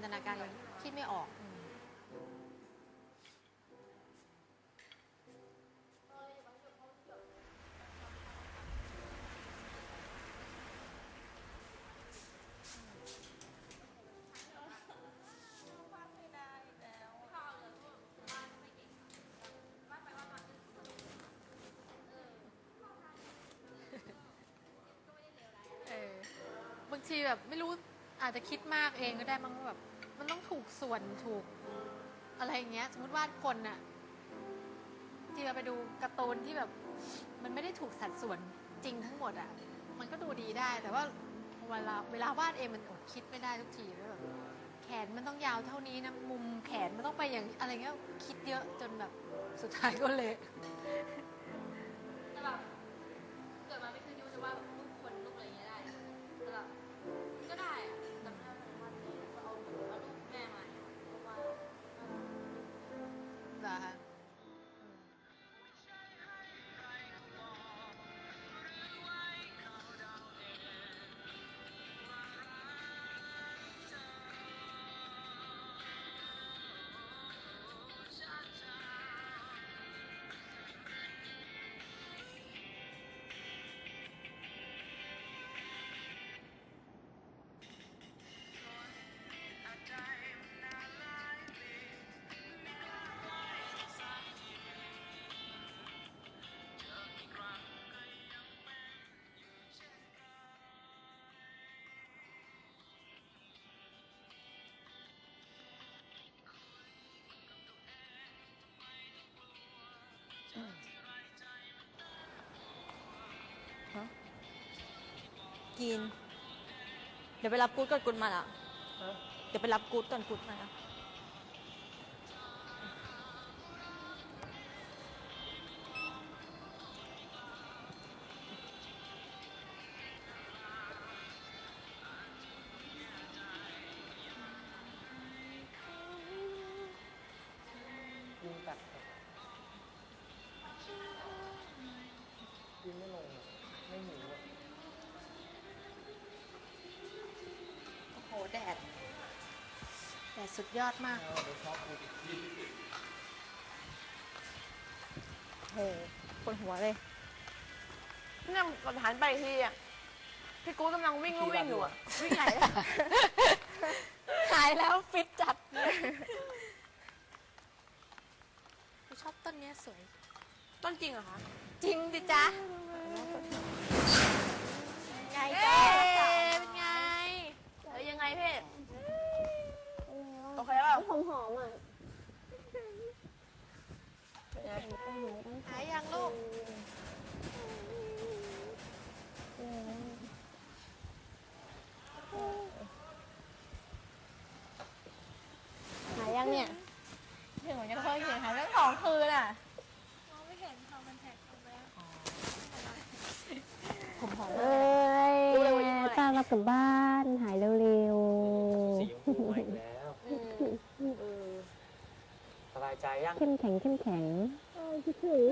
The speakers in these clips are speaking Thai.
จินตนาการยังคิดไม่ออก เออบางทีแบบไม่รู้อาจจะคิดมากเองก็ได้มั้งว่าแบบ มันต้องถูกส่วนถูกอะไรอย่างเงี้ย สมมติวาดคนน่ะที่เราไปดูการ์ตูนที่แบบ มันไม่ได้ถูกสัดส่วนจริงทั้งหมดอะมันก็ดูดีได้ แต่ว่าเวลาเวลาวาดเองมันอดคิดไม่ได้ทุกทีแล้วแบบแขนมันต้องยาวเท่านี้นะมุมแขนมันต้องไปอย่างอะไรเงี้ยคิดเยอะจนแบบสุดท้ายก็เละแต่แบบเกิดมาไม่เคยคิดว่าจะวาแบบ กิน เดี๋ยวไปรับกู๊ดก่อนกู๊ดมาละเดี๋ยวไปรับกู๊ดก่อนกู๊ดมาละยิงตัดยิงไม่ลงอะไม่หิว แดดสุดยอดมากเอาไปช็อปกูอีกทีโหปวดหัวเลยเนี่ยก่อนหันไปอีกทีอะพี่กู๊ดกำลังวิ่งก็วิ่งอยู่อะวิ่งใหญ่เลยหายแล้วฟิตจัดชอบต้นเนี้ยสวย ต้นจริงเหรอคะ จริงดิจ๊ะไง เอ๊ จ๊ะะเป็นไงเอ้ยยังไงพี่โอเคเปล่า หายยังลูก หายยังเนี่ย ถึงเหมือนจะเคยเห็นหายตั้งสองคืนอะ เอ้ยป้ารับกลับบ้านหายเร็วสีชมพูมาอีกแล้วสบายใจยังๆ เข้มแข็งเข้มแข็งคิดถึง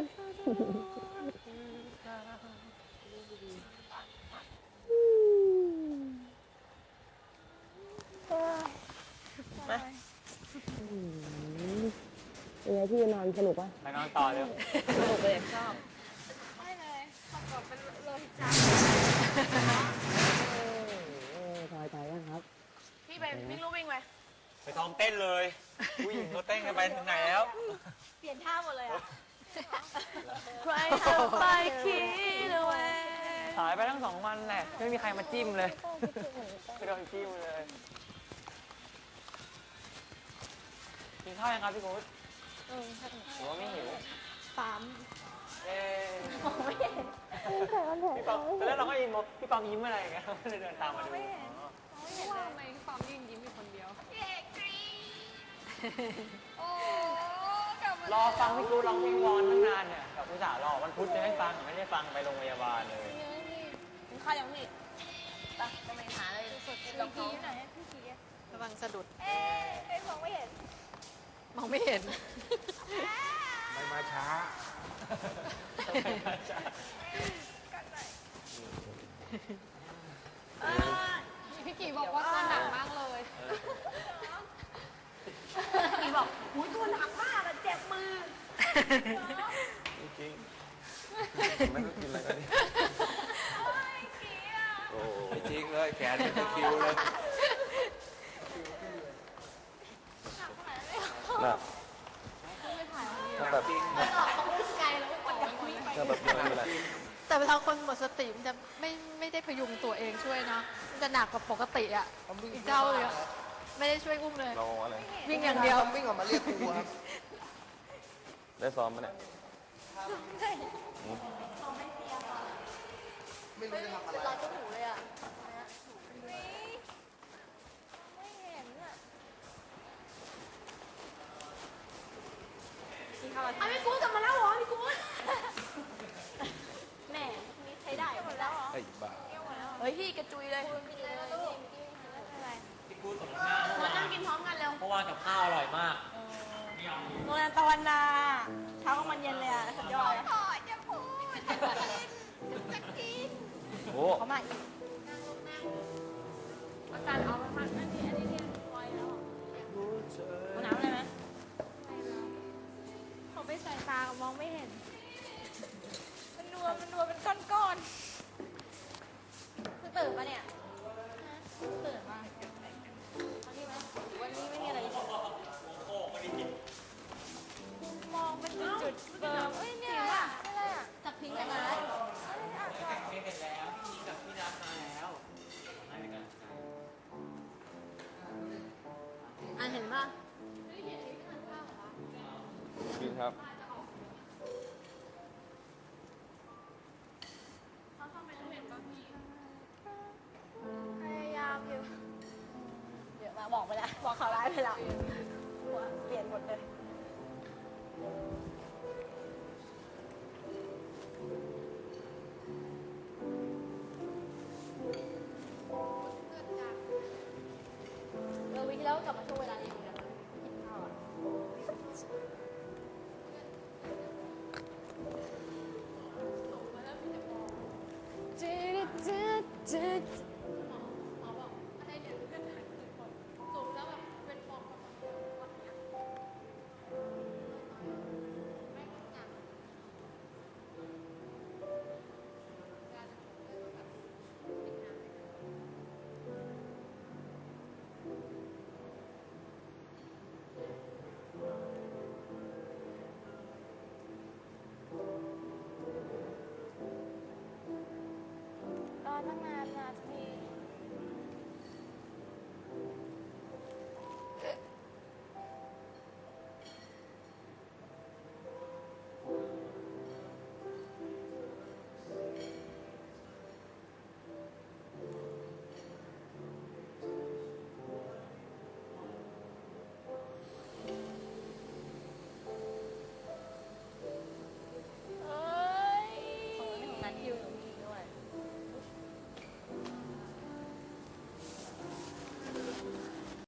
เป็นไงพี่นอนสนุกปะไปนอนต่อเร็ว สนุกเลยชอบ เออสบายใจยังครับ พี่ไป วิ่งลู่วิ่งไปไปซ้อมเต้นเลยผู้หญิงเขาเต้นกันไปถึงไหนแล้ว เปลี่ยนท่าหมดเลยอะใครทำไปคิดเอาไว้หายไปทั้งสองวันแหละไม่มีใครมาจิ้มเลยไม่โดนจิ้มเลยกินข้าวยังครับพี่กู๊ดหรือว่าไม่หิวปามเอ๊ะพี่ปองตอนแรกเราก็ยิ้มบอกพี่ปองยิ้มอะไรอย่างเงี้ยก็เลยเดินตามมาดูอ๋อว่าทำไมฟอมยิ้มยิ้มอยู่คนเดียวรอฟังพี่กู๊ดร้องเพลงวอนตั้งนานเนี่ยกับอุตส่าห์รอวันพุธจะให้ฟังไม่ได้ฟังไปโรงพยาบาลเลย กินข้าวยังพี่ไปไปไปหาเลยสดๆลองเขาระวังสะดุดเอ๊ะเอ๊ะมองไม่เห็นมองไม่เห็น ไม่มาช้าพี่ กี่บอกว่าตัวหนักมากเลย พี่บอกหูยตัวหนักมากอะเจ็บมือ จริงไม่ต้องกินอะไรกันนี่โอ้ไม่จริงเลยแขนเป็นตะคิวเลยหนัก เวลาคนหมดสติมันจะไม่ไม่ได้พยุงตัวเองช่วยเนาะมันจะหนักกว่าปกติอะอีกเท่าเลยอะไม่ได้ช่วยอุ้มเลย เราอะไร วิ่งอย่างเดียว วิ่งออกมาเรียกครูครับได้ซ้อมไหมเนี่ยไม่รู้จะทำอะไรรอตัวหมูเลยอะอะพี่กู๊ดกลับมาแล้วเหรอพี่กู๊ด แหม่นี่ใช้ได้หมดแล้วเหรอ ไอ้บ้า เฮ้ย พี่กระจุยเลยมานั่งกินพร้อมกันเร็วเมื่อวานกับข้าวอร่อยมาก โรงแรมตะวันนาเช้ากลางวันเย็นเลยอะสุดยอด ครับพยายามอยู่ เดี๋ยวมาบอกไปแล้วบอกเขาร้ายไปแล้วหัวเปลี่ยนหมดเลยเออวิกแล้วกลับมาช่วงเวลานี้เหมือนกันกิน